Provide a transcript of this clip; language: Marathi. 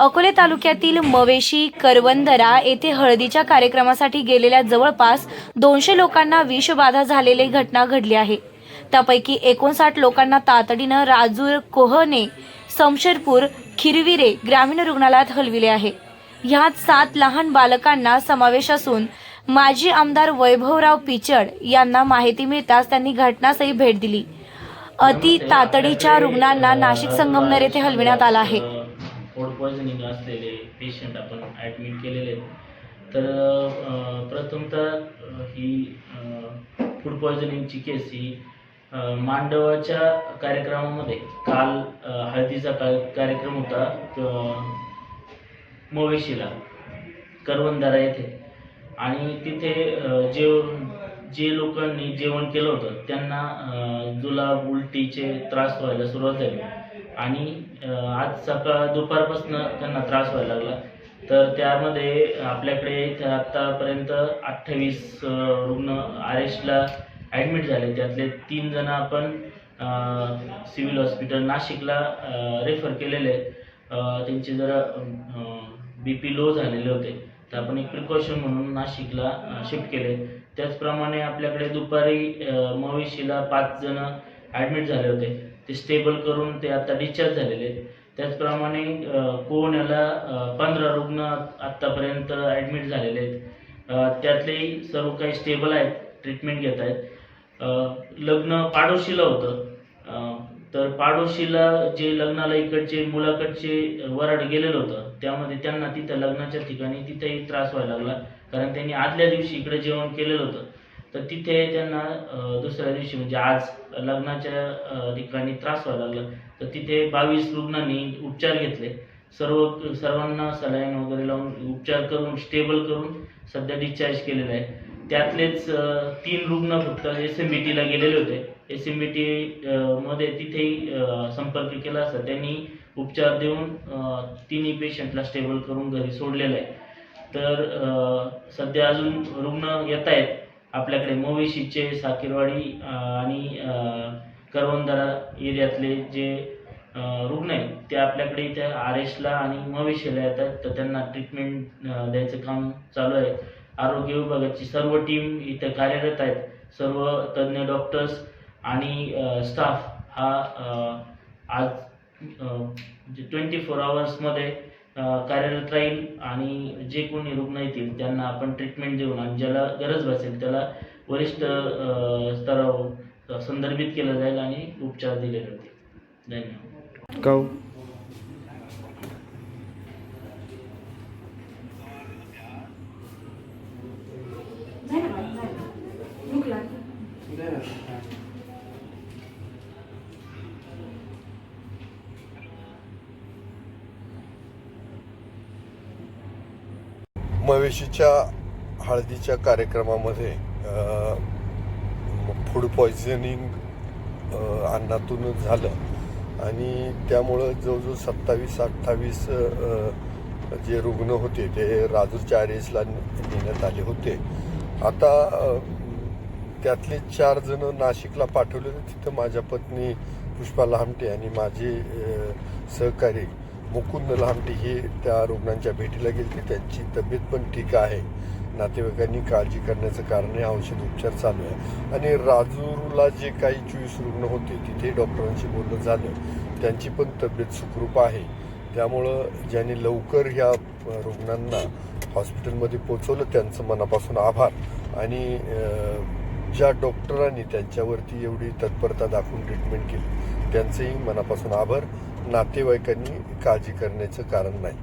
अकोले तालुक्यातील मवेशी करवंदरा येथे हळदीच्या कार्यक्रमासाठी गेलेल्या जवळपास दोनशे लोकांना विषबाधा झालेली घटना घडली आहे. त्यापैकी एकोणसाठ लोकांना तातडीनं राजूर कोहने समशेरपूर खिरविरे ग्रामीण रुग्णालयात हलविले आहे. ह्यात सात लहान बालकांना समावेश असून माजी आमदार वैभवराव पिचड यांना माहिती मिळताच त्यांनी घटनास्थळी भेट दिली. अति तातडीच्या रुग्णांना नाशिक संगमनेर येथे हलविण्यात आला आहे. पॉयझनिंग असलेले पेशंट आपण ॲडमिट केलेले तर प्रथमतः ही फूड पॉयझनिंगची केस ही मांडवाच्या कार्यक्रमामध्ये काल हळदीचा का कार्यक्रम होता मोवेशीला करवंदारा येथे. आणि तिथे जे जे लोकांनी जेवण केलं होतं त्यांना जुलाब उलटीचे त्रास व्हायला सुरुवात झाली. आणि आज सकाळ दुपारपासून त्यांना त्रास व्हायला लागला. तर त्यामध्ये आपल्याकडे आत्तापर्यंत अठ्ठावीस रुग्ण आर एसला ॲडमिट झाले. त्यातले तीन जण आपण सिव्हिल हॉस्पिटल नाशिकला रेफर केलेले. त्यांचे जरा बी पी लो झालेले होते. तर आपण एक प्रिकॉशन म्हणून नाशिकला शिफ्ट केले. त्याचप्रमाणे आपल्याकडे दुपारी मवेशीला पाच जण ॲडमिट झाले होते. ते स्टेबल करून ते आता डिस्चार्ज झालेले आहेत. त्याचप्रमाणे अ, पंधरा रुग्ण आत्तापर्यंत ॲडमिट झालेले आहेत. त्यातले त्यातलेही सर्व काही स्टेबल आहेत ट्रीटमेंट घेत आहेत. लग्न पाडोशीला होतं. तर पाडोशीला जे लग्नाला इकडचे मुलाकडचे वराड गेलेलं होतं त्यामध्ये त्यांना तिथं लग्नाच्या ठिकाणी तिथेही त्रास व्हायला लागला. कारण त्यांनी आदल्या दिवशी इकडे जेवण केलेलं होतं. तर तिथे त्यांना दुसऱ्या दिवशी म्हणजे आज लग्नाच्या ठिकाणी त्रास व्हायला लागला. तर तिथे बावीस रुग्णांनी उपचार घेतले. सर्व सर्वांना सलाईन वगैरे लावून उपचार करून स्टेबल करून सध्या डिस्चार्ज केलेला आहे त्यातलेच तीन रुग्ण फक्त एस एम बी टीला गेलेले होते. एस एम बी टी मध्ये तिथेही संपर्क केला. असता त्यांनी उपचार देऊन तिन्ही पेशंटला स्टेबल करून घरी सोडलेलं आहे. तर सध्या अजून रुग्ण येत आहेत. आपल्याकडे मोवेशीचे साकीरवाडी आणि करवंदरा एरियातले जे रुग्ण आहेत ते आपल्याकडे इथे आर एसला आणि मवेशीला येतात. तर त्यांना ट्रीटमेंट द्यायचं काम चालू आहे. आरोग्य विभागाची सर्व टीम इथे कार्यरत आहेत. सर्व तज्ज्ञ डॉक्टर्स आणि स्टाफ हा आज ट्वेंटी फोर आवर्समध्ये कार्यरत राहील आणि जे कोणी रुग्ण येतील त्यांना आपण ट्रीटमेंट देऊन आणि ज्याला गरज भासेल त्याला वरिष्ठ स्तरावर संदर्भित केलं जाईल आणि उपचार दिले जातील. धन्यवाद. काऊ? मवेशीच्या हळदीच्या कार्यक्रमामध्ये फूड पॉयझनिंग अन्नातूनच झालं. आणि त्यामुळं जवळजवळ सत्तावीस अठ्ठावीस जे रुग्ण होते ते राजूरच्या आर एसला नेण्यात आले होते. आता त्यातले चार जण नाशिकला पाठवले होते. तिथं माझ्या पत्नी पुष्पा लहामटे आणि माझे सहकारी मुकुंद लामटी हे त्या रुग्णांच्या भेटीला गेले. त्यांची तब्येत पण ठीक आहे. नातेवाईकांनी काळजी करण्याचं कारण आहे. औषध उपचार चालू आहे. आणि राजूरला जे काही चोवीस रुग्ण होते तिथे डॉक्टरांशी बोलणं झालं. त्यांची पण तब्येत सुखरूप आहे. त्यामुळं ज्यांनी लवकर ह्या रुग्णांना हॉस्पिटलमध्ये पोचवलं त्यांचं मनापासून आभार. आणि ज्या डॉक्टरांनी त्यांच्यावरती एवढी तत्परता दाखवून ट्रीटमेंट केली त्यांचेही मनापासून आभार. नातेवाईकांनी काळजी करण्याचं कारण नाही.